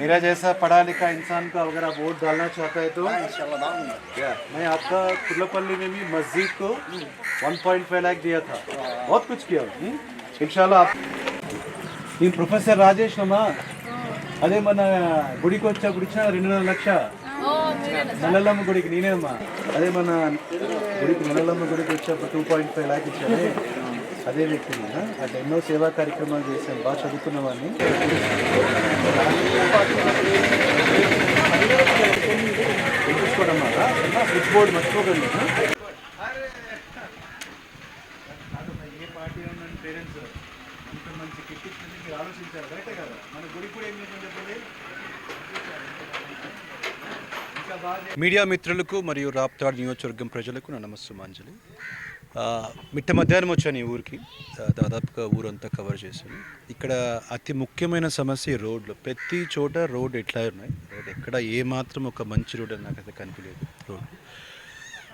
मेरा जैसा पढ़ा लिखा इंसान को अगर आप वोट डालना चाहता है तो इंशाल्लाह डालूंगा या मैं आपका कुल्लपल्ली में भी मस्जिद को 1.5 लाख दिया था बहुत कुछ किया हम्म? इंशाल्लाह आप ఈ ప్రొఫెసర్ రాజేష్ అమ్మా అదే మన గుడికి వచ్చేప్పుడు ఇచ్చిన రెండున్నర లక్ష నల్లలమ్మ గుడికి నేనే అమ్మా అదే మన గుడికి నల్లలమ్మ గుడికి వచ్చేప్పుడు టూ పాయింట్ ఫైవ్ లాక్ ఇచ్చానే అదే వ్యక్తిని ఆ? అట్లా ఎన్నో సేవా కార్యక్రమాలు చేశాను బాగా చదువుకున్న వాడిని స్విచ్ బోర్డు మర్చిపోకండి ఏ పార్టీ ఉన్న పేరెంట్స్ ఇంత మంచి కిట్ ఇచ్చింది మీరు ఆలోచించారు కరెక్టే కదా మన గుడి కూడా ఏం చేసాం చెప్పండి మీడియా మిత్రులకు మరియు రాప్తాడ్ నియోజకవర్గం ప్రజలకు నా నమస్సుమాంజలి. మిట్ట మధ్యాహ్నం వచ్చాను ఈ ఊరికి. దాదాపుగా ఊరంతా కవర్ చేశాను. ఇక్కడ అతి ముఖ్యమైన సమస్య ఈ రోడ్లు. ప్రతి చోట రోడ్ ఎట్లా ఉన్నాయి? రోడ్ ఎక్కడ ఏమాత్రం ఒక మంచి రోడ్ అని నాకైతే కనిపించలేదు రోడ్.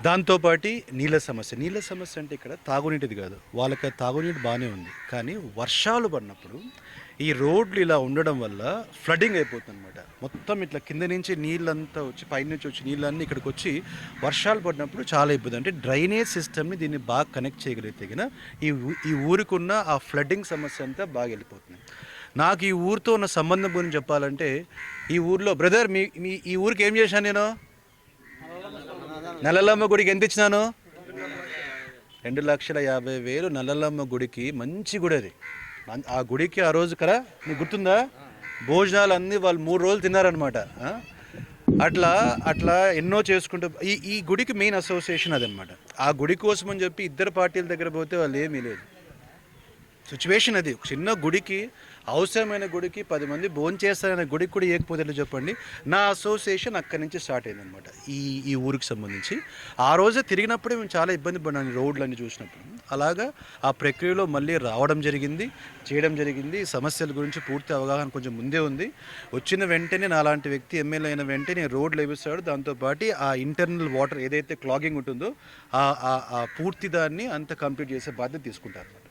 దాంతోపాటి నీళ్ళ సమస్య. నీళ్ళ సమస్య అంటే ఇక్కడ తాగునీటిది కాదు. వాళ్ళకి తాగునీటి బాగానే ఉంది. కానీ వర్షాలు పడినప్పుడు ఈ రోడ్లు ఇలా ఉండడం వల్ల ఫ్లడింగ్ అయిపోతుంది అనమాట మొత్తం ఇట్లా కింద నుంచి నీళ్ళంతా వచ్చి పైనుంచి వచ్చి నీళ్ళన్నీ ఇక్కడికి వచ్చి వర్షాలు పడినప్పుడు చాలా ఇబ్బంది. అంటే డ్రైనేజ్ సిస్టమ్ని దీన్ని బాగా కనెక్ట్ చేయగలిగితే కనుక ఈ ఈ ఊరికున్న ఆ ఫ్లడ్డింగ్ సమస్య అంతా బాగా వెళ్ళిపోతుంది. నాకు ఈ ఊరితో ఉన్న సంబంధం గురించి చెప్పాలంటే ఈ ఊర్లో బ్రదర్ మీ మీ ఈ ఊరికి ఏం చేశాను నేను? నల్లలమ్మ గుడికి ఎంత ఇచ్చినాను? రెండు లక్షల యాభై వేలు నల్లలమ్మ గుడికి మంచి గుడి అది. ఆ గుడికి ఆ రోజు కదా నీకు గుర్తుందా? భోజనాలు అన్నీ వాళ్ళు మూడు రోజులు తిన్నారనమాట అట్లా అట్లా ఎన్నో చేసుకుంటూ ఈ ఈ గుడికి మెయిన్ అసోసియేషన్ అదనమాట ఆ గుడి కోసం అని చెప్పి ఇద్దరు పార్టీల దగ్గర పోతే వాళ్ళు ఏమీ లేదు. సిచ్యువేషన్ అది. చిన్న గుడికి అవసరమైన గుడికి పది మంది భోంచేస్తారనే గుడికి కూడా ఏకపోతే చెప్పండి? నా అసోసియేషన్ అక్కడి నుంచి స్టార్ట్ అయిందనమాట ఈ ఈ ఊరికి సంబంధించి. ఆ రోజే తిరిగినప్పుడే మేము చాలా ఇబ్బంది పడినాను రోడ్లన్నీ చూసినప్పుడు. అలాగా ఆ ప్రక్రియలో మళ్ళీ రావడం జరిగింది చేయడం జరిగింది. సమస్యల గురించి పూర్తి అవగాహన కొంచెం ముందే ఉంది. వచ్చిన వెంటనే నా లాంటి వ్యక్తి ఎమ్మెల్యే అయిన వెంటనే రోడ్లు వేపిస్తాడు. దాంతోపాటు ఆ ఇంటర్నల్ వాటర్ ఏదైతే క్లాగింగ్ ఉంటుందో ఆ ఆ- ఆ పూర్తి దాన్ని అంత కంప్లీట్ చేసే బాధ్యత తీసుకుంటారు.